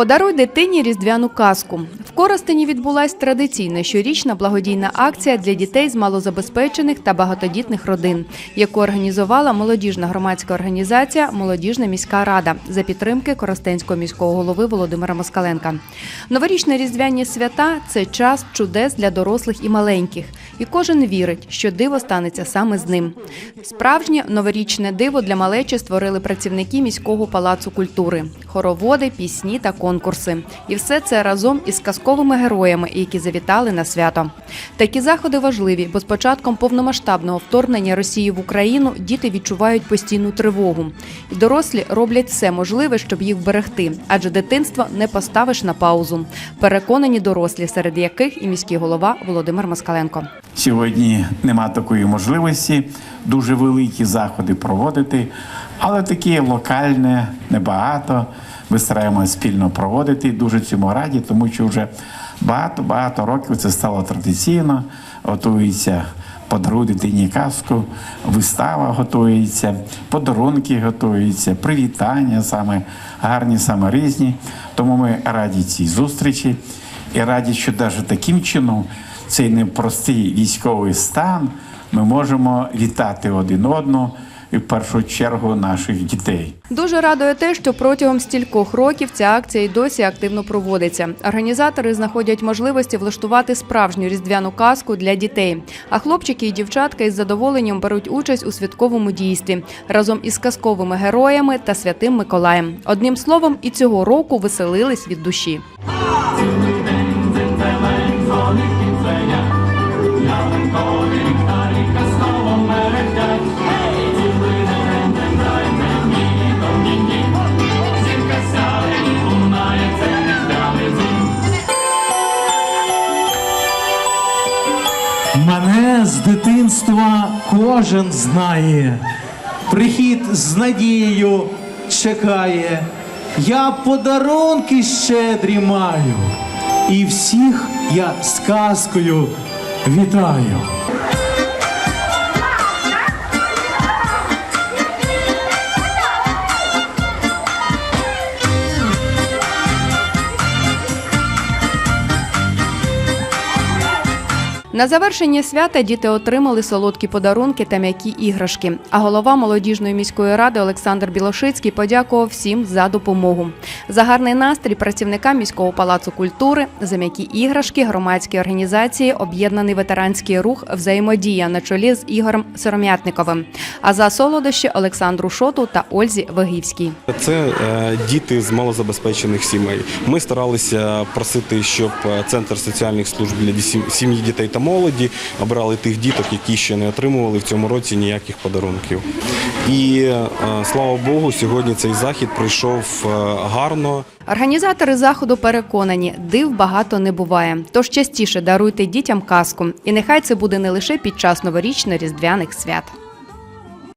Подаруй дитині різдвяну казку. В Коростені відбулась традиційна щорічна благодійна акція для дітей з малозабезпечених та багатодітних родин, яку організувала молодіжна громадська організація Молодіжна міська рада за підтримки Коростенського міського голови Володимира Москаленка. Новорічні різдвяні свята це час чудес для дорослих і маленьких, і кожен вірить, що диво станеться саме з ним. Справжнє новорічне диво для малечі створили працівники міського палацу культури, хороводи, пісні та конкурси. І все це разом із казковими героями, які завітали на свято. Такі заходи важливі, бо з початком повномасштабного вторгнення Росії в Україну діти відчувають постійну тривогу. І дорослі роблять все можливе, щоб їх вберегти, адже дитинство не поставиш на паузу. Переконані дорослі, серед яких і міський голова Володимир Москаленко. Сьогодні нема такої можливості дуже великі заходи проводити, але такі локальні, небагато. Ми стараємося спільно проводити. Дуже цьому раді, тому що вже багато-багато років це стало традиційно. Готується подаруй дитині казку, вистава готується, подарунки готуються, привітання саме гарні, саме різні. Тому ми раді цій зустрічі і раді, що навіть таким чином цей непростий військовий стан ми можемо вітати один одного і в першу чергу наших дітей. Дуже радує те, що протягом стількох років ця акція й досі активно проводиться. Організатори знаходять можливості влаштувати справжню різдвяну казку для дітей. А хлопчики і дівчатка із задоволенням беруть участь у святковому дійстві разом із казковими героями та святим Миколаєм. Одним словом, і цього року веселились від душі. Мене з дитинства кожен знає. Прихід з надією чекає. Я подарунки щедрі маю. І всіх я сказкою вітаю. На завершення свята діти отримали солодкі подарунки та м'які іграшки. А голова молодіжної міської ради Олександр Білошицький подякував всім за допомогу. За гарний настрій працівникам міського палацу культури, за м'які іграшки, громадські організації, об'єднаний ветеранський рух взаємодія на чолі з Ігорем Сором'ятниковим. А за солодощі Олександру Шоту та Ользі Вегівській. Це е, діти з малозабезпечених сімей. Ми старалися просити, щоб е, центр соціальних служб для сім'ї, дітей та молоді обрали тих діток, які ще не отримували в цьому році ніяких подарунків. І е, слава Богу, сьогодні цей захід пройшов е, гарно. Організатори заходу переконані, див багато не буває. Тож частіше даруйте дітям казку. І нехай це буде не лише під час новорічно-різдвяних свят.